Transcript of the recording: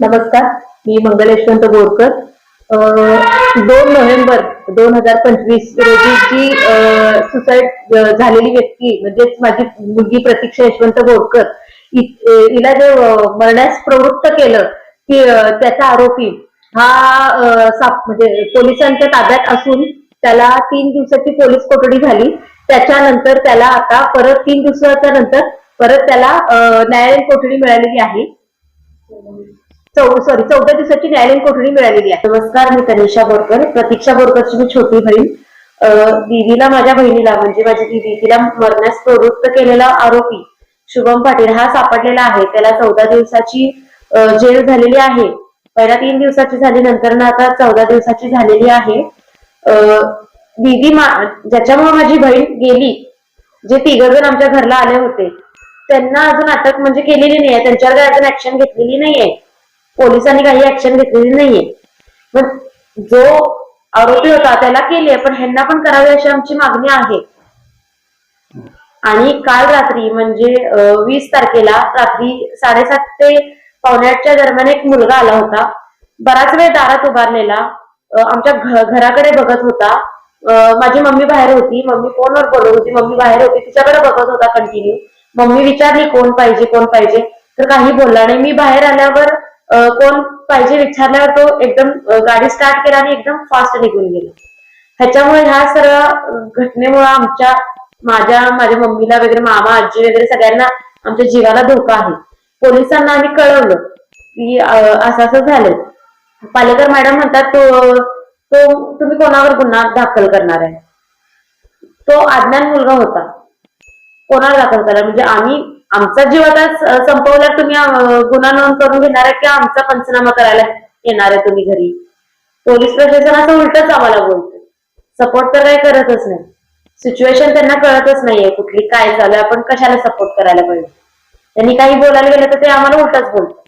नमस्कार मी मंगल यशवंत बोरकर दोन नोव्हेंबर दोन हजार पंचवीस रोजी जी सुसाईड झालेली व्यक्ती म्हणजेच माझी मुलगी प्रतीक्षा यशवंत बोरकर हिला जे मरण्यास प्रवृत्त केलं की त्याचा आरोपी हा साप- म्हणजे पोलिसांच्या ताब्यात असून त्याला तीन दिवसाची पोलीस कोठडी झाली. त्याच्यानंतर त्याला आता परत तीन दिवसाच्या नंतर परत त्याला न्यायालयीन कोठडी मिळालेली आहे. सॉरी चौदा दिवसाची न्यायालयीन कोठडी मिळालेली आहे. नमस्कार मी तनिषा बोरकर. प्रतीक्षा बोरकरची मी छोटी बहीण. दिदीला दीदीला माझ्या बहिणीला म्हणजे माझी दिदी तिला मरण्यास प्रवृत्त केलेला आरोपी शुभम पाटील हा सापडलेला आहे. त्याला चौदा दिवसाची जेल झालेली आहे. पहिल्या तीन दिवसाची झाली नंतर ना आता चौदा दिवसाची झालेली आहे. दिदी दीदी मा- ज्याच्यामुळे माझी बहीण गेली जे तिघ जण आमच्या घरला आले होते त्यांना अजून अटक म्हणजे केलेली नाहीये. त्यांच्यावर अजून ऍक्शन घेतलेली नाहीये. पोलिसांनी काही ऍक्शन घेतलेली नाहीये. पण जो आरोपी होता त्याला केली पण ह्यांना पण करावी अशी आमची मागणी आहे. आणि काल रात्री म्हणजे वीस तारखेला रात्री साडेसात ते पावण्याच्या दरम्यान एक मुलगा आला होता. बराच वेळ दारात उभारलेला. आमच्या घराकडे बघत होता. माझी मम्मी बाहेर होती. मम्मी फोनवर बोलत होती. मम्मी बाहेर होती. तिच्याकडे बघत होता कंटिन्यू मम्मी विचारली कोण पाहिजे? कोण पाहिजे? तर काही बोलला नाही. मी बाहेर आल्यावर कोण पाहिजे विचारल्यावर तो एकदम गाडी स्टार्ट केला आणि एकदम फास्ट निघून गेला. ह्याच्यामुळे ह्या सर्व घटनेमुळे आमच्या माझ्या माझ्या मम्मीला वगैरे मामा आजी वगैरे सगळ्यांना आमच्या जीवाला धोका आहे. पोलिसांना आम्ही कळवलं की असं असं झालं पालेकर मॅडम म्हणतात तो तो तुम्ही कोणावर गुन्हा दाखल करणार आहे? तो आज्ञान मुलगा होता. कोणाला दाखल करणार? म्हणजे आम्ही आमचा जीव आता संपवला तुम्ही गुन्हा नोंद करून घेणार आहे की आमचा पंचनामा करायला येणार आहे तुम्ही घरी? पोलीस प्रशासन असं उलटच आम्हाला बोलतं सपोर्ट तर काही करतच नाही. सिच्युएशन त्यांना कळतच नाहीये कुठली काय चालू आपण कशाला सपोर्ट करायला पाहिजे? त्यांनी काही बोलायला गेलं तर ते आम्हाला उलटच बोलतात.